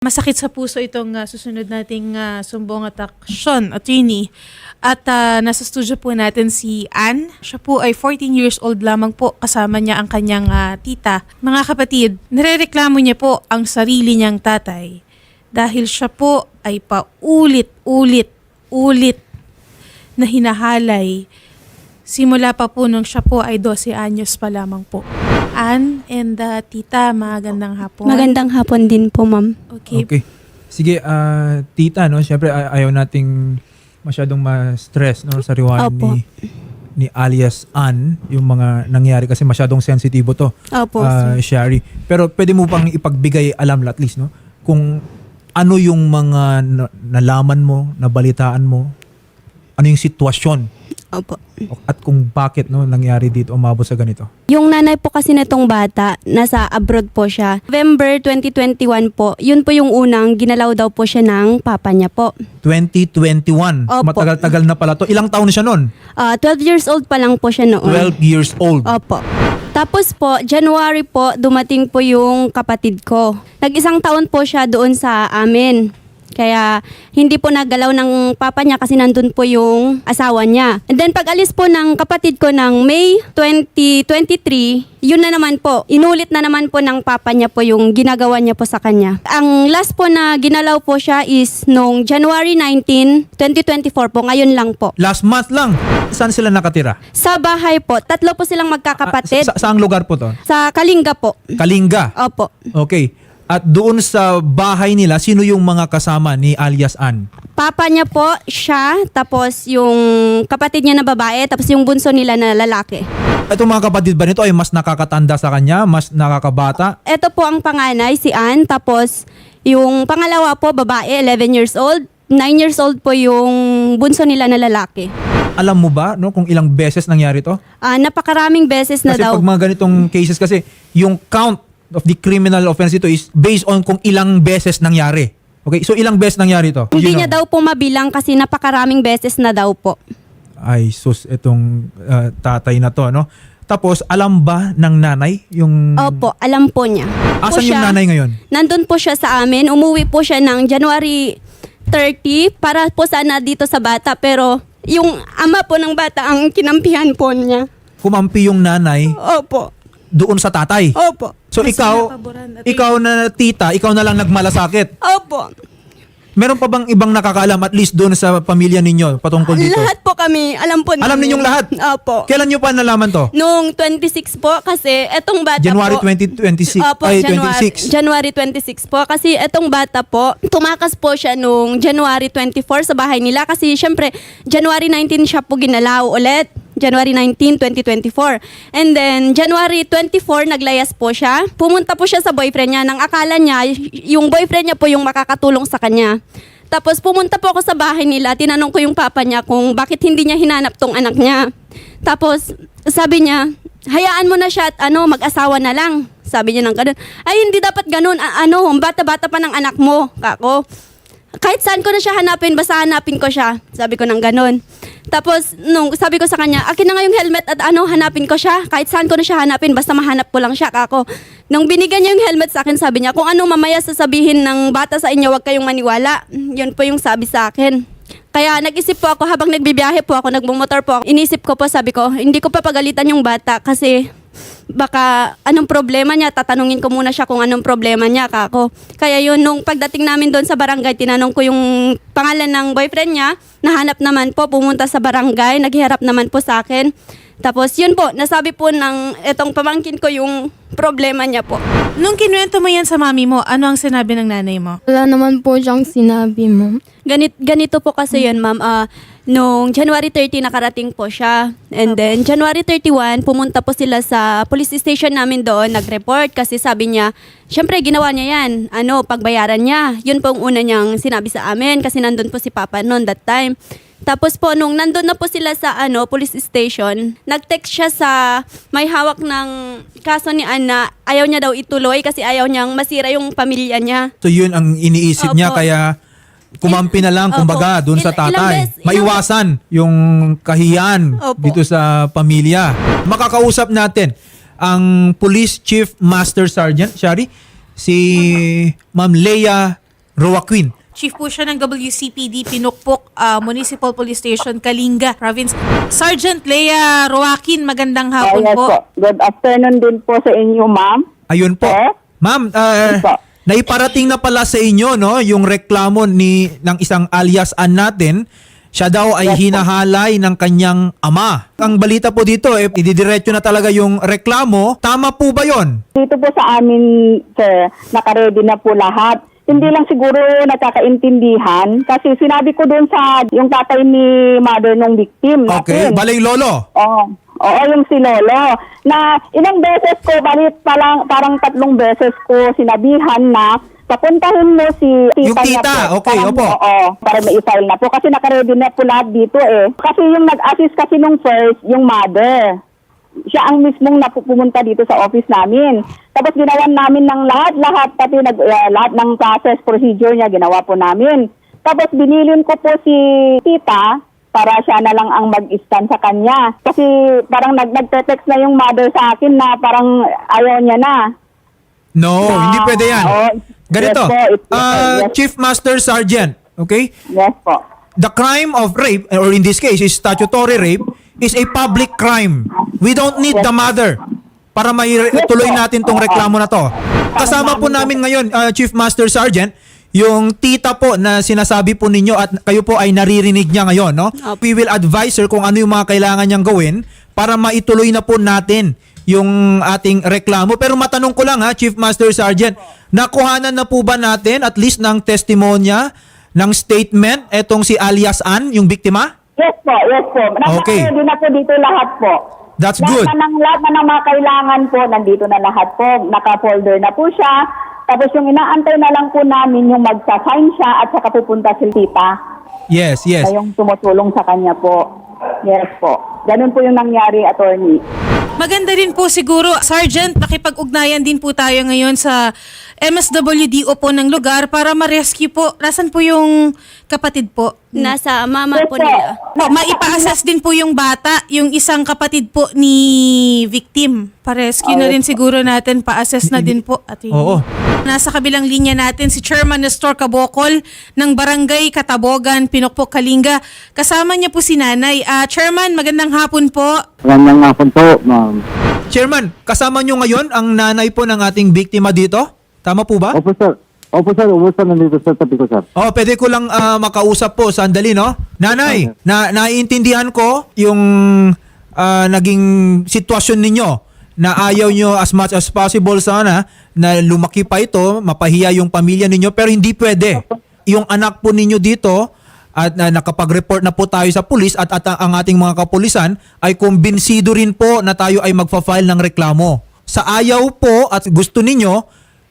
Masakit sa puso itong ah, susunod nating ah, sumbong at aksyon, attorney. At ah, nasa studio po natin si Ann. Siya po ay 14 years old lamang po. Kasama niya ang kanyang ah, tita. Mga kapatid, nirereklamo niya po ang sarili niyang tatay. Dahil siya po ay paulit-ulit, ulit na hinahalay simula pa po nung siya po ay 12 anyos pa lamang po. Ann and ah, tita, magandang hapon. Magandang hapon din po, ma'am. Okay. Okay. Sige, ah, tita, no? Siyempre, ay- ayaw nating masyadong ma-stress no, sa riwaan Opo. ni, ni alias Ann, yung mga nangyari kasi masyadong sensitibo to, Opo, ah. Shari. Pero pwede mo pang ipagbigay alam at least, no? Kung ano yung mga na- nalaman mo, nabalitaan mo, ano yung sitwasyon Opo. at kung bakit no nangyari dito umabot sa ganito. Yung nanay po kasi nitong bata, nasa abroad po siya. November 2021 po, yun po yung unang ginalaw daw po siya ng papa niya po. 2021. Opo. Matagal-tagal na pala to. Ilang taon siya noon? Ah, 12 years old pa lang po siya noon. 12 years old. Opo. Tapos po, January po, dumating po yung kapatid ko. Nag-isang taon po siya doon sa amin. Kaya hindi po nagalaw ng papa niya kasi nandun po yung asawa niya. And then pag alis po ng kapatid ko ng May 2023, yun na naman po, inulit na naman po ng papa niya po yung ginagawa niya po sa kanya. Ang last po na ginalaw po siya is nung January 19, 2024 po, ngayon lang po. Last month lang. Saan sila nakatira? Sa bahay po, tatlo po silang magkakapatid. Ah, sa, saang lugar po to? Sa Kalinga po. Kalinga. Opo. Okay. At doon sa bahay nila, sino yung mga kasama ni alias Ann? Papa niya po, siya, tapos yung kapatid niya na babae, tapos yung bunso nila na lalaki. Itong mga kapatid ba nito ay mas nakakatanda sa kanya, mas nakakabata? Ito po ang panganay, si Ann, tapos yung pangalawa po, babae, 11 years old. 9 years old po yung bunso nila na lalaki. Alam mo ba no, kung ilang beses nangyari to? Ah, napakaraming beses na Kasi daw. pag mga ganitong cases kasi, yung count of the criminal offense ito is based on kung ilang beses nangyari. Okay, so ilang beses nangyari to? Hindi niya daw po mabilang kasi napakaraming beses na daw po. Ay, sus, itong uh, tatay na to, no? Tapos, alam ba ng nanay yung... Opo, alam po niya. Po Asan yung siya- nanay ngayon? Nandun po siya sa amin. Umuwi po siya ng January 30 para po sana dito sa bata. Pero yung ama po ng bata ang kinampihan po niya. Kumampi yung nanay Opo. Doon sa tatay. Opo. So Mas ikaw, pinapaboran at- ikaw na tita, ikaw na lang nagmalasakit. Opo. Meron pa bang ibang nakakaalam at least doon sa pamilya ninyo patungkol dito? Lahat po kami, alam po Alam ninyong lahat? Opo. Kailan nyo pa nalaman to? Noong 26 po kasi etong bata January po. 2026 Opo, ay January, 26. January 26 po. Kasi etong bata po, tumakas po siya nung January 24 sa bahay nila. Kasi syempre, January 19 siya po ginalaw ulit. January 19, 2024. And then, January 24, naglayas po siya. Pumunta po siya sa boyfriend niya. Nang akala niya, yung boyfriend niya po yung makakatulong sa kanya. Tapos pumunta po ako sa bahay nila, tinanong ko yung papa niya kung bakit hindi niya hinanap tong anak niya. Tapos sabi niya, hayaan mo na siya at ano, mag-asawa na lang. Sabi niya ng ganun. Ay, hindi dapat ganun. A- ano, bata-bata pa ng anak mo, kako. Kahit saan ko na siya hanapin, basta hanapin ko siya. Sabi ko ng ganun. Tapos, nung sabi ko sa kanya, akin na nga yung helmet at ano, hanapin ko siya. Kahit saan ko na siya hanapin, basta mahanap ko lang siya, kako. Nung binigyan niya yung helmet sa akin, sabi niya, kung ano mamaya sasabihin ng bata sa inyo, huwag kayong maniwala. Yun po yung sabi sa akin. Kaya nag-isip po ako habang nagbibiyahe po ako, nagmumotor po ako. Inisip ko po, sabi ko, hindi ko pa pagalitan yung bata kasi baka anong problema niya, tatanungin ko muna siya kung anong problema niya, kako. Kaya yun, nung pagdating namin doon sa barangay, tinanong ko yung pangalan ng boyfriend niya, nahanap naman po, pumunta sa barangay, naghiharap naman po sa akin. Tapos yun po, nasabi po ng etong pamangkin ko yung problema niya po. Nung kinuwento mo yan sa mami mo, ano ang sinabi ng nanay mo? Wala naman po siyang sinabi, ma'am. Ganit, ganito po kasi yun, ma'am. Ah, nung January 30, nakarating po siya. And then, January 31, pumunta po sila sa police station namin doon, nag-report kasi sabi niya, syempre, ginawa niya yan. Ano, pagbayaran niya. Yun po ang una niyang sinabi sa amin kasi nandun po si Papa noon that time. Tapos po, nung nandun na po sila sa ano, police station, nag-text siya sa may hawak ng kaso ni Anna, ayaw niya daw ituloy kasi ayaw niyang masira yung pamilya niya. So yun ang iniisip niya Opo. kaya kumampi na lang kumbaga doon sa tatay. Maiwasan yung kahiyan Opo. dito sa pamilya. Makakausap natin ang Police Chief Master Sergeant, Shari, si Ma'am Leia Roa Queen. Chief po siya ng WCPD Pinukpok ah, Municipal Police Station, Kalinga Province. Sergeant Lea Roaquin, magandang hapon yes po. po. Good afternoon din po sa inyo, ma'am. Ayun po. Eh? Ma'am, ah, Yes po. Naiparating na pala sa inyo no yung reklamo ni ng isang alias an natin. Siya daw ay hinahalay ng kanyang ama. Ang balita po dito, eh, ididiretso na talaga yung reklamo. Tama po ba yon? Dito po sa amin, sir, nakaredy na po lahat. Hindi lang siguro nakakaintindihan kasi sinabi ko doon sa yung tatay ni mother nung victim. Okay, natin. balay lolo. Oo. Oo, yung si Lolo. Na ilang beses ko, balit parang, parang tatlong beses ko sinabihan na papuntahin mo si tita Yung tita, po. okay, Parang, opo. Oo, para ma-file na po. Kasi nakaready na po lahat dito eh. Kasi yung nag-assist kasi nung first, yung mother. Siya ang mismong napupunta dito sa office namin. Tapos ginawa namin ng lahat-lahat, pati nag, uh, lahat ng process, procedure niya, ginawa po namin. Tapos binilin ko po si tita para siya na lang ang mag-stand sa kanya. Kasi parang nag nagte-text na yung mother sa akin na parang ayaw niya na. No, Na- hindi pwede yan. Oo. Ganito, Yes po, it's- ah, yes. Chief Master Sergeant, okay? Yes po. the crime of rape, or in this case, is statutory rape, is a public crime. We don't need the mother para may tuloy natin tong reklamo na to. Kasama po namin ngayon, uh, Chief Master Sergeant, yung tita po na sinasabi po ninyo at kayo po ay naririnig niya ngayon, no? We will advise her kung ano yung mga kailangan niyang gawin para maituloy na po natin yung ating reklamo. Pero matanong ko lang ha, Chief Master Sergeant, nakuhanan na po ba natin at least ng testimonya ng statement etong si alias Ann, yung biktima? Yes po, yes po. Okay. Nakaready na po dito lahat po. That's lahat good. Na ng, lahat na ng mga kailangan po, nandito na lahat po. Naka-folder na po siya. Tapos yung inaantay na lang po namin yung magsa-sign siya at saka pupunta si tita. Yes, yes. Na yung tumutulong sa kanya po. Yes po. Ganun po yung nangyari, attorney. Maganda rin po siguro, Sergeant, makipag-ugnayan din po tayo ngayon sa MSWDO po ng lugar para ma-rescue po. Nasaan po yung kapatid po? Nasa mama po po. nila. No, maipa-assess din po yung bata, yung isang kapatid po ni victim. Pa-rescue na rin siguro natin, pa-assess na din po. At Oo. Nasa kabilang linya natin si Chairman Nestor Cabocol ng Barangay Katabogan, Pinokpok, Kalinga. Kasama niya po si Nanay. Ah, Chairman, magandang hapon po. Magandang hapon po, ma'am. Chairman, kasama nyo ngayon ang nanay po ng ating biktima dito? Tama po ba? Opo, sir. Opo, sir. Umusta nandito sa tabi ko, sir. Oh, pwede ko lang ah, makausap po sandali, no? Nanay, na naiintindihan ko yung ah, naging sitwasyon ninyo na ayaw nyo as much as possible sana na lumaki pa ito, mapahiya yung pamilya ninyo, pero hindi pwede. Yung anak po ninyo dito, at na nakapag-report na po tayo sa pulis at, at ang ating mga kapulisan ay kumbinsido rin po na tayo ay magfa-file ng reklamo. Sa ayaw po at gusto ninyo,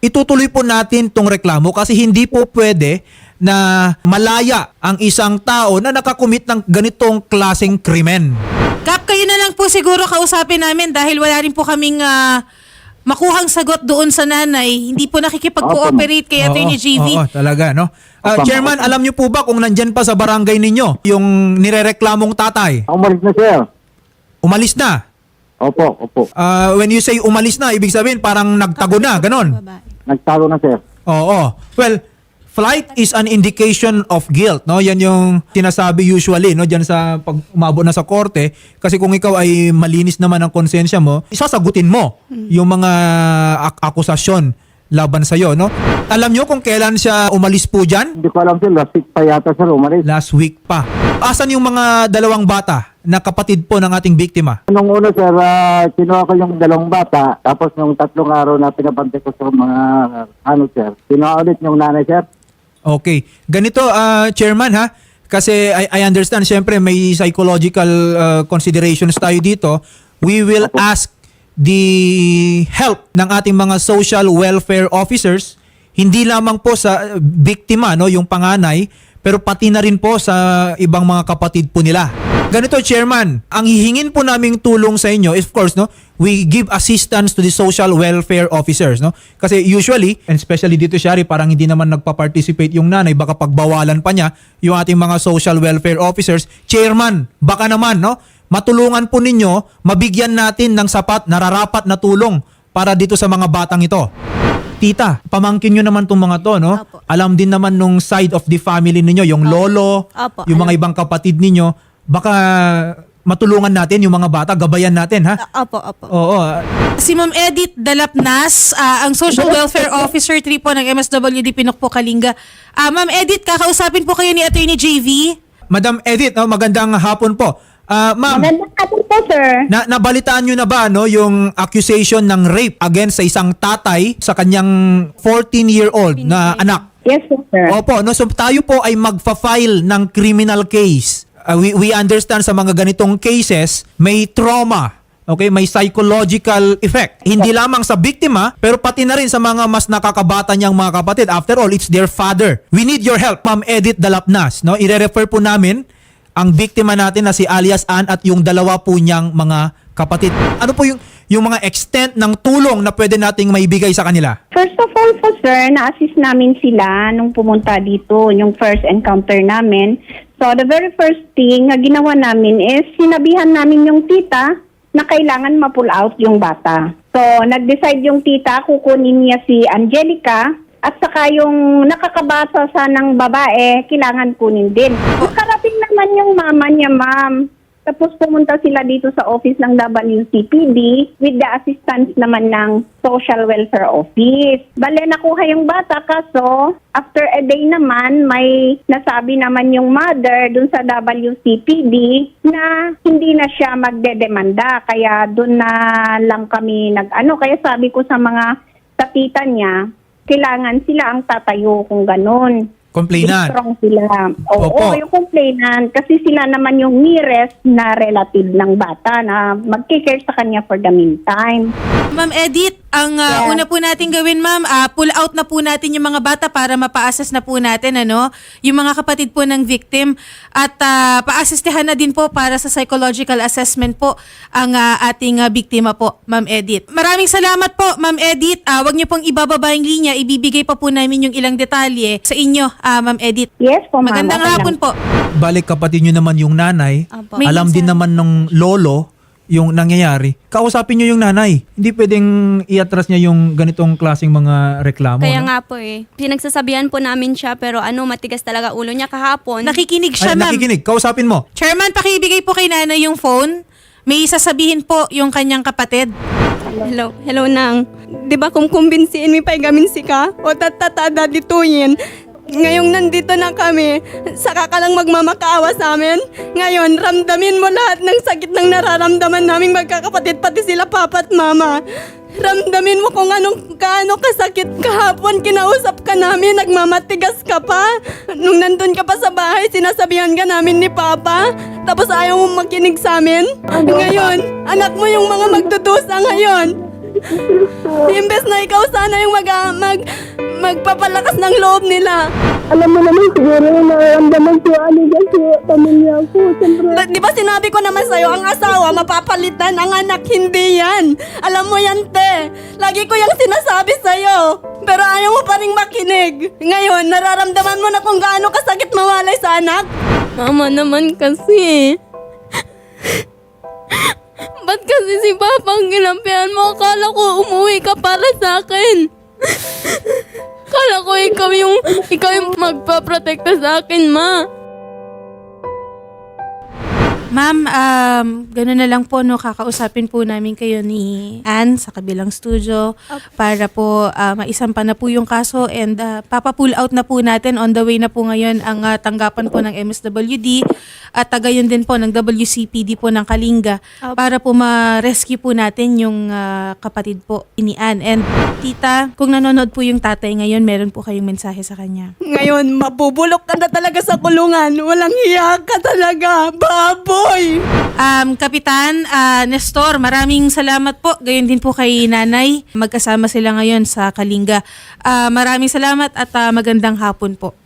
itutuloy po natin tong reklamo kasi hindi po pwede na malaya ang isang tao na nakakumit ng ganitong klaseng krimen. Kap, kayo na lang po siguro kausapin namin dahil wala rin po kaming ah, makuhang sagot doon sa nanay. Hindi po nakikipag-cooperate kay Attorney GV. Oo, talaga, no? Ah. Chairman, alam niyo po ba kung nandyan pa sa barangay ninyo yung nirereklamong tatay? Umalis na, sir. Umalis na. Opo, opo. Ah, when you say umalis na, ibig sabihin parang nagtago na, ganon. Nagtalo na, sir. Oo. Well, flight is an indication of guilt, no? Yan yung sinasabi usually, no, diyan sa pag umabot na sa korte kasi kung ikaw ay malinis naman ang konsensya mo, isasagutin mo yung mga ak- akusasyon laban sa no? Alam nyo kung kailan siya umalis po diyan? Hindi ko alam, sir. Last week pa yata, sir. Umalis. Last week pa. Asan yung mga dalawang bata na kapatid po ng ating biktima? Nung una, sir, ah, kinuha ko yung dalawang bata. Tapos nung tatlong araw na pinabante ko sa mga, ano, sir. Kinuha ulit yung nanay, sir. Okay. Ganito, ah, Chairman ha, kasi I, I understand, syempre may psychological ah, considerations tayo dito. We will ask the help ng ating mga social welfare officers, hindi lamang po sa biktima, no, yung panganay, pero pati na rin po sa ibang mga kapatid po nila. Ganito, Chairman, ang hihingin po naming tulong sa inyo, is of course, no, we give assistance to the social welfare officers, no? Kasi usually, and especially dito, Shari, parang hindi naman nagpa-participate yung nanay, baka pagbawalan pa niya yung ating mga social welfare officers. Chairman, baka naman, no? Matulungan po ninyo, mabigyan natin ng sapat, nararapat na tulong para dito sa mga batang ito. Tita, pamangkin nyo naman tong mga to, no? Opo. Alam din naman nung side of the family ninyo, yung lolo, Opo, yung mga alam. ibang kapatid ninyo. Baka matulungan natin yung mga bata, gabayan natin, ha? Opo, opo. Oo. ah, Si Ma'am Edith Dalapnas, ah, ang Social Welfare Officer 3 po ng MSWD Pinokpo Kalinga. Ah, Ma'am Edith, kakausapin po kayo ni Attorney JV. Madam Edith, oh, magandang hapon po. Ah, ma'am, Magandang hapon po, sir. na nabalitaan nyo na ba no yung accusation ng rape against sa isang tatay sa kanyang 14-year-old na anak? Yes, po, sir. Opo, no, so tayo po ay magfa-file ng criminal case. Uh, we, we understand sa mga ganitong cases, may trauma, okay, may psychological effect. Hindi lamang sa biktima, pero pati na rin sa mga mas nakakabata niyang mga kapatid. After all, it's their father. We need your help, Ma'am Edith Dalapnas. No? I-refer po namin ang biktima natin na si alias Ann at yung dalawa po niyang mga kapatid. Ano po yung, yung mga extent ng tulong na pwede nating maibigay sa kanila? First of all po, sir, na-assist namin sila nung pumunta dito, yung first encounter namin. So, the very first thing na ginawa namin is sinabihan namin yung tita na kailangan ma-pull out yung bata. So, nag-decide yung tita, kukunin niya si Angelica at saka yung nakakabasa sa ng babae, kailangan kunin din. Nakarating naman yung mama niya, ma'am. Tapos pumunta sila dito sa office ng WCPD with the assistance naman ng Social Welfare Office. Bale, nakuha yung bata kaso after a day naman may nasabi naman yung mother dun sa WCPD na hindi na siya magdedemanda. Kaya dun na lang kami nag-ano. Kaya sabi ko sa mga sa niya, kailangan sila ang tatayo kung ganun. Complainant. Strong sila. Oo, Opo. yung complainant. Kasi sila naman yung nearest na relative ng bata na magkikare sa kanya for the meantime. Ma'am Edith, ang ah, Yeah. una po natin gawin, ma'am, ah, pull out na po natin yung mga bata para mapa-assess na po natin, ano, yung mga kapatid po ng victim at uh, pa-assistehan na din po para sa psychological assessment po ang ah, ating ah, biktima po, Ma'am Edith. Maraming salamat po, Ma'am Edith. Ah, wag niyo pong ibababa yung linya, ibibigay pa po namin yung ilang detalye sa inyo, ah, Ma'am Edith. Yes po, ma'am. Magandang Okay lang. hapon po. balik kapatid nyo naman yung nanay, Apo. May alam din naman ng lolo yung nangyayari. Kausapin nyo yung nanay. Hindi pwedeng iatras niya yung ganitong klaseng mga reklamo. Kaya no? nga po eh. Pinagsasabihan po namin siya pero ano, matigas talaga ulo niya kahapon. Nakikinig Ay, siya, ma'am. nakikinig. Kausapin mo. Chairman, pakibigay po kay nanay yung phone. May sasabihin po yung kanyang kapatid. Hello, hello nang. 'Di ba kung kumbinsiin mi pay gamin si ka o tatatada dituyin. Ngayong nandito na kami, saka ka lang magmamakaawa sa amin. Ngayon, ramdamin mo lahat ng sakit ng nararamdaman naming magkakapatid, pati sila papa at mama. Ramdamin mo kung anong kaano kasakit kahapon, kinausap ka namin, nagmamatigas ka pa. Nung nandun ka pa sa bahay, sinasabihan ka namin ni Papa. Tapos ayaw mo makinig sa amin. Ngayon, anak mo yung mga magdudusa ngayon. Imbes na ikaw sana yung mag, mag, magpapalakas ng loob nila. Alam mo naman siguro yung nararamdaman ko ano dyan sa pamilya ko. Siyempre, Ba- Di ba sinabi ko naman sa'yo, ang asawa mapapalitan, ang anak hindi yan. Alam mo yan, te. Lagi ko yung sinasabi sa'yo. Pero ayaw mo pa rin makinig. Ngayon, nararamdaman mo na kung gaano kasakit mawalay sa anak. Mama naman kasi. Ba't kasi si Papa ang ginampihan mo? Akala ko umuwi ka para sa akin. Akala ko ikaw yung, ikaw yung magpaprotekta sa akin, ma. Ma'am, um, gano'n na lang po, no, kakausapin po namin kayo ni Ann sa kabilang studio para po uh, maisampa na po yung kaso and uh, papapull out na po natin on the way na po ngayon ang uh, tanggapan po ng MSWD at tagayon din po ng WCPD po ng Kalinga para po ma-rescue po natin yung uh, kapatid po ni Ann. And tita, kung nanonood po yung tatay ngayon, meron po kayong mensahe sa kanya. Ngayon, mabubulok ka na talaga sa kulungan. Walang hiya ka talaga, baboy! Um, Kapitan ah, Nestor, maraming salamat po. Gayon din po kay Nanay. Magkasama sila ngayon sa Kalinga. Ah, maraming salamat at ah, magandang hapon po.